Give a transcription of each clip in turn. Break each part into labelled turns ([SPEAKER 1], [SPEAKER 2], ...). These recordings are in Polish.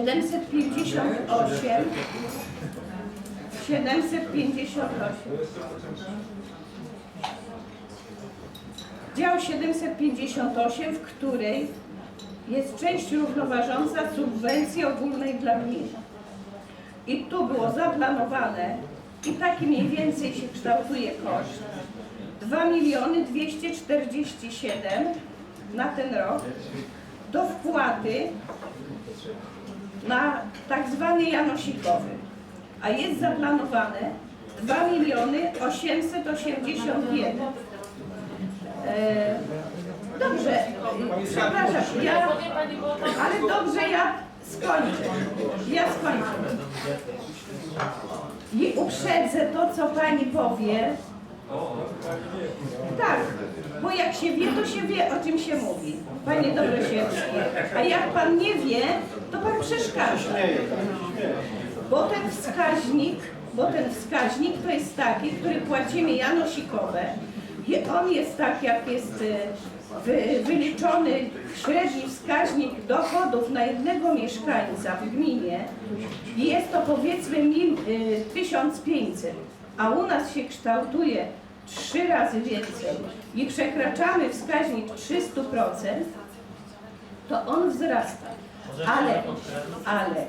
[SPEAKER 1] 758 758 Dział 758, w której jest część równoważąca subwencji ogólnej dla gmin. I tu było zaplanowane i taki mniej więcej się kształtuje koszt 2 miliony 247 na ten rok do wpłaty na tak zwany janosikowy, a jest zaplanowane 2 miliony 881. E, dobrze, przepraszam, ja, ale dobrze, ja skończę. Ja skończę. I uprzedzę to, co pani powie. Tak, bo jak się wie, to się wie, o czym się mówi. Panie Dobrosiewski. A jak pan nie wie, to pan przeszkadza. Bo ten wskaźnik, bo ten wskaźnik to jest taki, który płacimy janosikowe i on jest tak, jak jest wy, wyliczony średni wskaźnik dochodów na jednego mieszkańca w gminie i jest to powiedzmy mil, y, 1500, a u nas się kształtuje trzy razy więcej i przekraczamy wskaźnik 300%, to on wzrasta. Ale, ale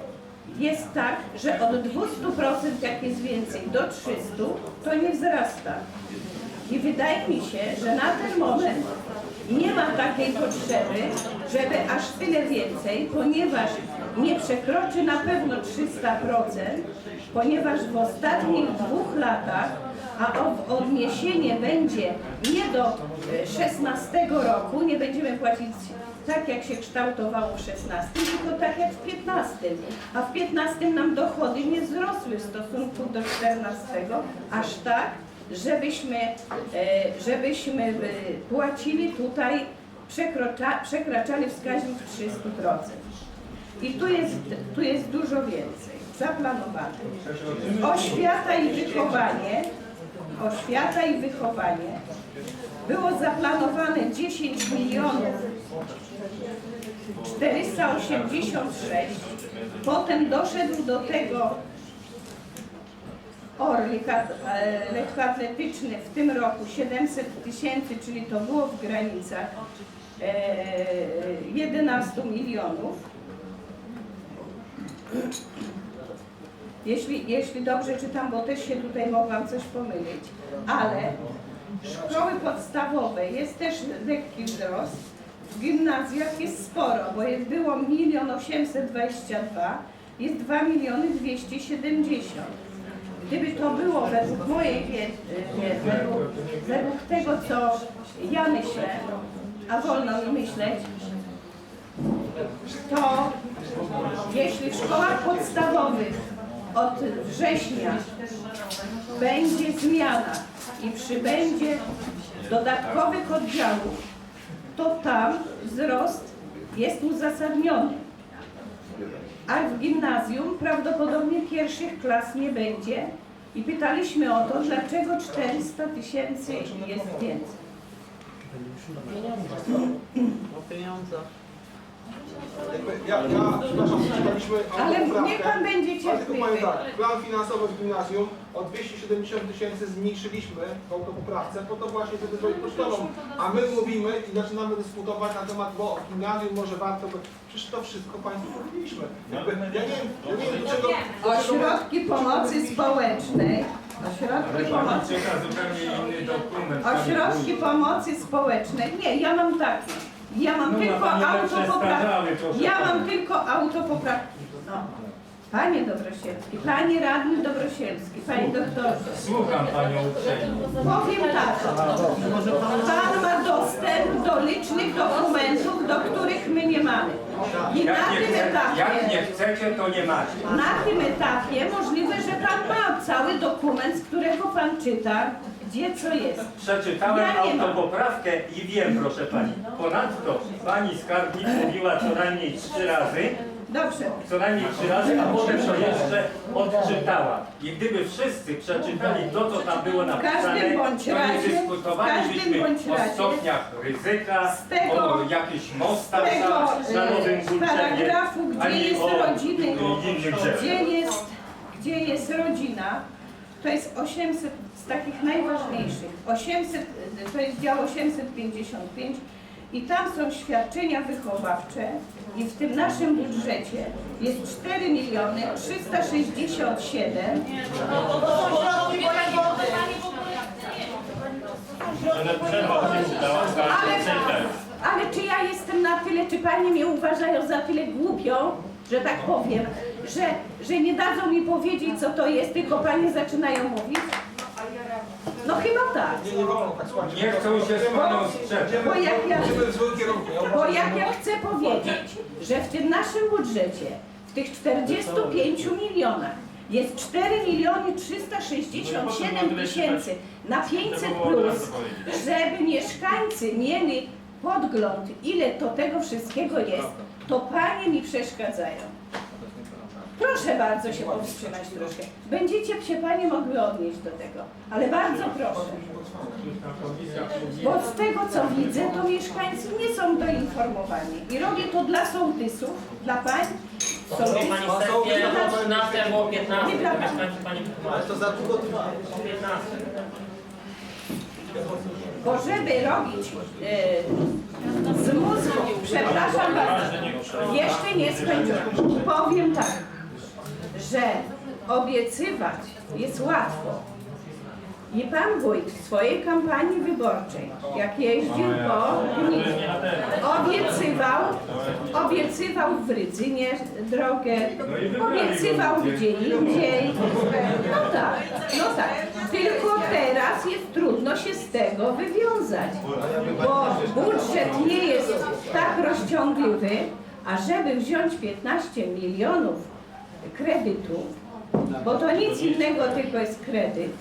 [SPEAKER 1] jest tak, że od 200% jak jest więcej do 300, to nie wzrasta. I wydaje mi się, że na ten moment nie ma takiej potrzeby, żeby aż tyle więcej, ponieważ nie przekroczy na pewno 300%, ponieważ w ostatnich dwóch latach, a o- odniesienie będzie nie do e, 16 roku, nie będziemy płacić tak jak się kształtowało w 16, tylko tak jak w 15. A w 15 nam dochody nie wzrosły w stosunku do 14, aż tak, żebyśmy, e, żebyśmy e, płacili tutaj, przekrocza, przekraczali wskaźnik 300%. I tu jest, tu jest dużo więcej zaplanowane. Oświata i wychowanie, oświata i wychowanie było zaplanowane 10 milionów 486, potem doszedł do tego Orlik e, lekkoatletyczny w tym roku 700 tysięcy, czyli to było w granicach e, 11 milionów. Jeśli, jeśli dobrze czytam, bo też się tutaj mogłam coś pomylić, ale szkoły podstawowe jest też lekki wzrost, w gimnazjach jest sporo, bo jest, było 1 822, jest 2 miliony 270. Gdyby to było według mojej wiedzy, według, według tego, co ja myślę, a wolno mi myśleć, to jeśli w szkołach podstawowych od września będzie zmiana i przybędzie dodatkowych oddziałów, to tam wzrost jest uzasadniony. A w gimnazjum prawdopodobnie pierwszych klas nie będzie. I pytaliśmy o to, dlaczego 400 tysięcy jest więcej.
[SPEAKER 2] O pieniądzach.
[SPEAKER 3] Jakby Ja, ja, przepraszam, czytaliśmy
[SPEAKER 1] Ale niech pan będzie
[SPEAKER 3] ale tylko
[SPEAKER 1] cierpliwy.
[SPEAKER 3] powiem tak, plan finansowy w gimnazjum o 270 tysięcy zmniejszyliśmy w autopoprawce po to właśnie, żeby zrobić kosztową. A my mówimy i zaczynamy dyskutować na temat, bo w gimnazjum może warto, by... przecież to wszystko Państwu powiedzieliśmy. Jakby, ja nie wiem, ja nie wiem do czego... do czego-
[SPEAKER 1] Ośrodki pomocy społecznej, ośrodki pomocy,
[SPEAKER 4] Czeka zupełnie inny dokument.
[SPEAKER 1] ośrodki pomocy społecznej, nie, ja mam takie. Ja mam
[SPEAKER 4] No,
[SPEAKER 1] tylko
[SPEAKER 4] ma pani lepsze
[SPEAKER 1] autopoprawki.
[SPEAKER 4] proszę
[SPEAKER 1] Ja mam
[SPEAKER 4] pana.
[SPEAKER 1] tylko autopoprawki. No. Panie Dobrosielski, Panie Radny Dobrosielski, Panie Doktorze.
[SPEAKER 4] Słucham panią uprzejmie.
[SPEAKER 1] Powiem tak, Pan ma dostęp do licznych dokumentów, do których my nie mamy. I na
[SPEAKER 4] Jak nie,
[SPEAKER 1] tym
[SPEAKER 4] chce, jak
[SPEAKER 1] etapie,
[SPEAKER 4] nie chcecie, to nie macie.
[SPEAKER 1] na tym etapie możliwe, że Pan ma cały dokument, z którego Pan czyta, gdzie co jest.
[SPEAKER 4] Przeczytałem
[SPEAKER 1] Ja nie mam.
[SPEAKER 4] autopoprawkę i wiem, proszę pani. Ponadto pani skarbnik mówiła co najmniej trzy razy,
[SPEAKER 1] Dobrze.
[SPEAKER 4] Co najmniej trzy razy, a potem to jeszcze odczytała. I gdyby wszyscy przeczytali to, co tam było napisane,
[SPEAKER 1] każdym bądź
[SPEAKER 4] to nie
[SPEAKER 1] razie- w każdym
[SPEAKER 4] dyskutowalibyśmy
[SPEAKER 1] bądź
[SPEAKER 4] o
[SPEAKER 1] razie
[SPEAKER 4] stopniach ryzyka,
[SPEAKER 1] z tego-
[SPEAKER 4] o jakichś mostach
[SPEAKER 1] tego,
[SPEAKER 4] na, na
[SPEAKER 1] e,
[SPEAKER 4] Nowym Górczenie,
[SPEAKER 1] paragrafu, gdzie
[SPEAKER 4] ani
[SPEAKER 1] jest
[SPEAKER 4] o
[SPEAKER 1] rodziny,
[SPEAKER 4] innych rzeczach.
[SPEAKER 1] Gdzie jest, gdzie jest rodzina, to jest 800 z takich najważniejszych. 800, to jest dział 855 i tam są świadczenia wychowawcze i w tym naszym budżecie jest 4 miliony 367 ale, ale czy ja jestem na tyle, czy panie mnie uważają za tyle głupią, że tak powiem, że, że nie dadzą mi powiedzieć, co to jest, tylko panie zaczynają mówić? No chyba tak.
[SPEAKER 3] Nie, nie wolno tak słuchać.
[SPEAKER 4] Nie chcą się z paną sprzeczać.
[SPEAKER 1] Bo jak ja,
[SPEAKER 3] Idziemy w złym kierunku. Ja
[SPEAKER 1] bo
[SPEAKER 3] uważam,
[SPEAKER 1] jak ja chcę powiedzieć, że w tym naszym budżecie, w tych 45 milionach jest 4 miliony 367 tysięcy na 500 plus, żeby mieszkańcy mieli podgląd, ile to tego wszystkiego jest, to panie mi przeszkadzają. Proszę bardzo się powstrzymać troszkę. Będziecie się panie mogły odnieść do tego, ale bardzo proszę. Bo z tego co widzę, to mieszkańcy nie są doinformowani. I robię to dla sołtysów, dla pań.
[SPEAKER 5] Pani
[SPEAKER 1] Sołtysów.
[SPEAKER 5] Stefie, o 13 było 15,
[SPEAKER 1] Nieprawda.
[SPEAKER 5] to mieszkańcy Pani
[SPEAKER 3] Ale to za długo trwa.
[SPEAKER 5] 15.
[SPEAKER 1] Bo żeby robić e, z mózgu, przepraszam bardzo, jeszcze nie skończyłam. Powiem tak, że obiecywać jest łatwo. I pan wójt w swojej kampanii wyborczej, jak jeździł po gminie, obiecywał, obiecywał w Rydzynie drogę, obiecywał gdzie indziej. No tak, no tak. Tylko teraz jest trudno się z tego wywiązać, bo budżet nie jest tak rozciągliwy, a żeby wziąć 15 milionów kredytu, bo to nic innego, tylko jest kredyt,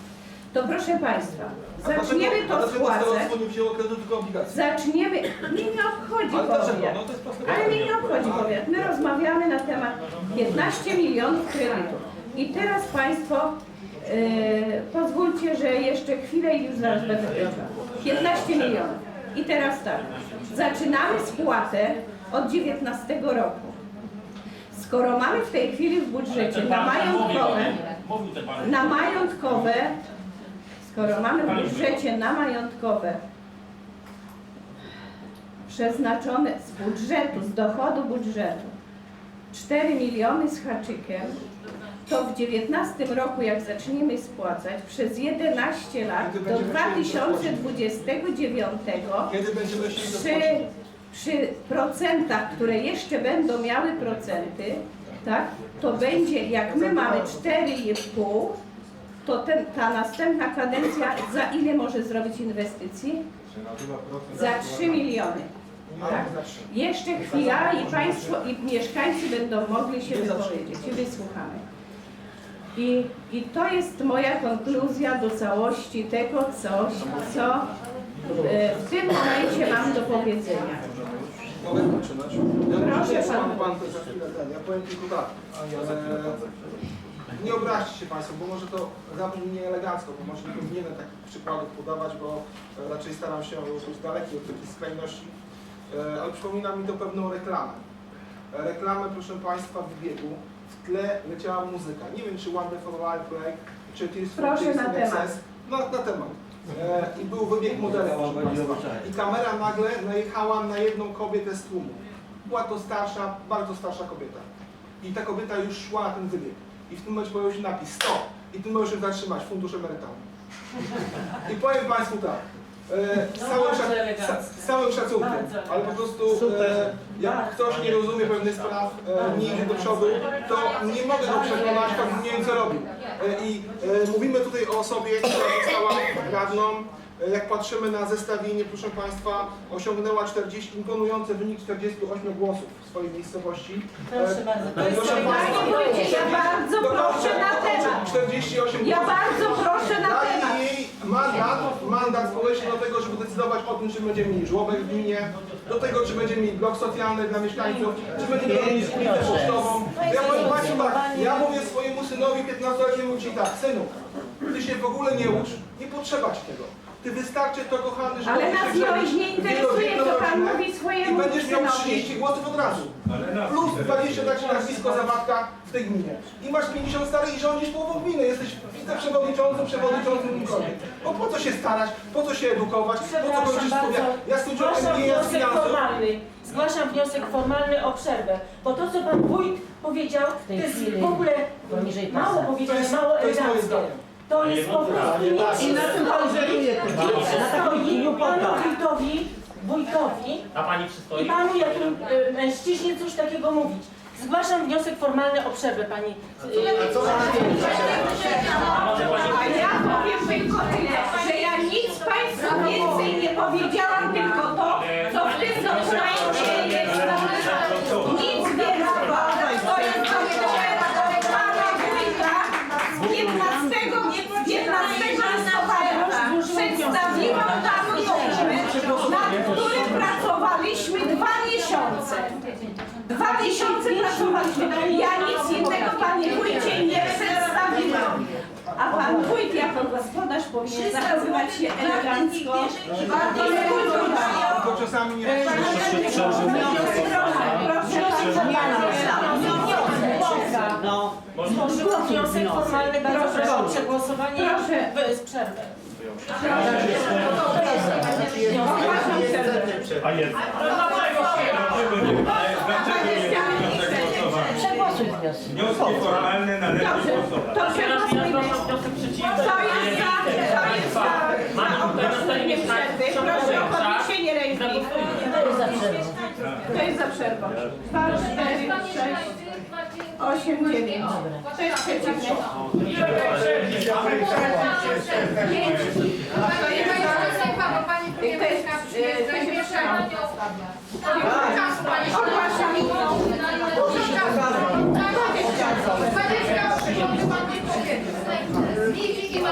[SPEAKER 1] to proszę Państwa, zaczniemy to spłacać.
[SPEAKER 3] starostwo nie wzięło kredytu, tylko obligacji?
[SPEAKER 1] Zaczniemy. Mnie nie obchodzi
[SPEAKER 3] Ale dlaczego?
[SPEAKER 1] powiat.
[SPEAKER 3] No to jest proste
[SPEAKER 1] Ale mnie
[SPEAKER 3] pytanie.
[SPEAKER 1] nie obchodzi powiat. My rozmawiamy na temat 15 milionów kredytów. I teraz Państwo e, pozwólcie, że jeszcze chwilę i już zaraz będę kończyła. 15 milionów. I teraz tak. Zaczynamy spłatę od 19 roku. Skoro mamy w tej chwili w budżecie na majątkowe, na majątkowe, skoro mamy w budżecie na majątkowe przeznaczone z budżetu, z dochodu budżetu 4 miliony z haczykiem, to w 19 roku, jak zaczniemy spłacać, przez 11 lat do 2029
[SPEAKER 3] Kiedy będziemy chcieli to
[SPEAKER 1] przy, przy procentach, które jeszcze będą miały procenty, tak, to będzie, jak my mamy 4,5, to ten, ta następna kadencja za ile może zrobić inwestycji? Za 3 miliony. Tak? Jeszcze chwila i Państwo i mieszkańcy będą mogli się wypowiedzieć i wysłuchamy. I, I to jest moja konkluzja do całości tego, coś, co e, w tym momencie mam do powiedzenia.
[SPEAKER 3] Mogę zaczynać? Ja
[SPEAKER 1] Proszę pana.
[SPEAKER 3] pan, pan to za chwilę ten. Ja powiem tylko tak. E, nie obraźcie się Państwo, bo może to zabrzmi nieelegancko, bo może nie powinienem takich przykładów podawać, bo e, raczej staram się być daleki od takich skrajności. E, ale przypomina mi to pewną reklamę. E, reklamę, proszę Państwa, w biegu. W tle leciała muzyka. Nie wiem, czy Wonderful Life Break, czy Tears for
[SPEAKER 1] Proszę na
[SPEAKER 3] in
[SPEAKER 1] temat.
[SPEAKER 3] Excess. No, na temat. E, I był wybieg Państwa. I kamera nagle najechała na jedną kobietę z tłumu. Była to starsza, bardzo starsza kobieta. I ta kobieta już szła na ten wybieg. I w tym momencie pojawił się napis 100. I tym momencie zatrzymać, fundusz emerytalny. I powiem Państwu tak. E, z, całym szac- sa- z całym szacunkiem, ale po prostu e, jak ktoś nie rozumie pewnych spraw, e, nie idzie do przodu, to nie mogę go przekonać, tak nie wiem co robił. E, I e, mówimy tutaj o osobie, która została radną. E, Jak patrzymy na zestawienie, proszę Państwa, osiągnęła 40, imponujący wynik 48 głosów w swojej miejscowości. Proszę bardzo. Proszę
[SPEAKER 1] wójcie, ja bardzo proszę na temat.
[SPEAKER 3] 48
[SPEAKER 1] Ja
[SPEAKER 3] głosów.
[SPEAKER 1] bardzo proszę na temat.
[SPEAKER 3] jej mandat, mandat społeczny do tego, żeby decydować o tym, czy będziemy mieli żłobek w gminie, do tego, czy będziemy mieli blok socjalny dla mieszkańców, czy będziemy robić ulicę pocztową. Ja powiem Państwu tak, ja mówię swojemu synowi 15-letniemu ci tak, synu, ty się w ogóle nie ucz, nie potrzeba ci tego. Ty wystarczy to kochany, że
[SPEAKER 1] Ale
[SPEAKER 3] będziesz
[SPEAKER 1] nas
[SPEAKER 3] przeżyć
[SPEAKER 1] nie interesuje, co pan mówi
[SPEAKER 3] rodzinę
[SPEAKER 1] swojemu
[SPEAKER 3] I będziesz miał
[SPEAKER 1] synowi.
[SPEAKER 3] 30 głosów od razu.
[SPEAKER 4] Ale nas
[SPEAKER 3] Plus
[SPEAKER 4] interesuje.
[SPEAKER 3] 20 dać nazwisko Zawadka w tej gminie. I masz 50 starych i rządzisz połową gminy. Jesteś wiceprzewodniczącym, przewodniczącym kimkolwiek. Bo po co się starać, po co się edukować, po co
[SPEAKER 6] Przepraszam
[SPEAKER 3] kończysz studia?
[SPEAKER 6] bardzo.
[SPEAKER 3] Ja skończyłem
[SPEAKER 6] Zgłaszam
[SPEAKER 3] MBA z
[SPEAKER 6] wniosek
[SPEAKER 3] finansów.
[SPEAKER 6] formalny. Zgłaszam wniosek formalny o przerwę. Bo to, co pan wójt powiedział, to jest w ogóle mało
[SPEAKER 3] To
[SPEAKER 6] powiedziane,
[SPEAKER 3] jest-
[SPEAKER 6] mało
[SPEAKER 3] to jest moje
[SPEAKER 6] eleganckie.
[SPEAKER 3] zdanie.
[SPEAKER 6] To jest po prostu
[SPEAKER 5] I na tym pan żeruje
[SPEAKER 6] stoi panu wójtowi, wójtowi
[SPEAKER 5] A pani
[SPEAKER 6] i
[SPEAKER 5] przystoi?
[SPEAKER 6] panu jakim y, mężczyźnie coś takiego mówić. Zgłaszam wniosek formalny o przerwę, pani. y,
[SPEAKER 5] A może pani...
[SPEAKER 1] A ja miesiące pracowaliśmy. Ja nic innego panie wójcie nie przedstawiłam. A pan wójt jako gospodarz powinien zachowywać się elegancko i kulturalnie.
[SPEAKER 3] Bo czasami nie
[SPEAKER 1] Proszę, proszę
[SPEAKER 6] No. Złożyłam wniosek formalny, bardzo proszę o przegłosowanie
[SPEAKER 1] Proszę.
[SPEAKER 6] bez przerwy.
[SPEAKER 4] A jest. Dlaczego nie? Dlaczego nie wniosek głosowania?
[SPEAKER 6] Wniosek.
[SPEAKER 4] Wnioski formalne należy
[SPEAKER 1] Dobrze,
[SPEAKER 4] głosować.
[SPEAKER 1] to
[SPEAKER 5] Teraz ja
[SPEAKER 1] przegłosujmy.
[SPEAKER 5] zgłaszam wniosek przeciwny.
[SPEAKER 1] To jest za, to jest za.
[SPEAKER 5] Mamy tutaj na stole mieszkańców, są
[SPEAKER 1] Proszę o podniesienie ręki.
[SPEAKER 6] To jest za przerwą.
[SPEAKER 1] To jest za przerwą. Dwa, cztery, sześć, osiem, dziewięć. To jest przeciwne. To jest Слідчі і мав.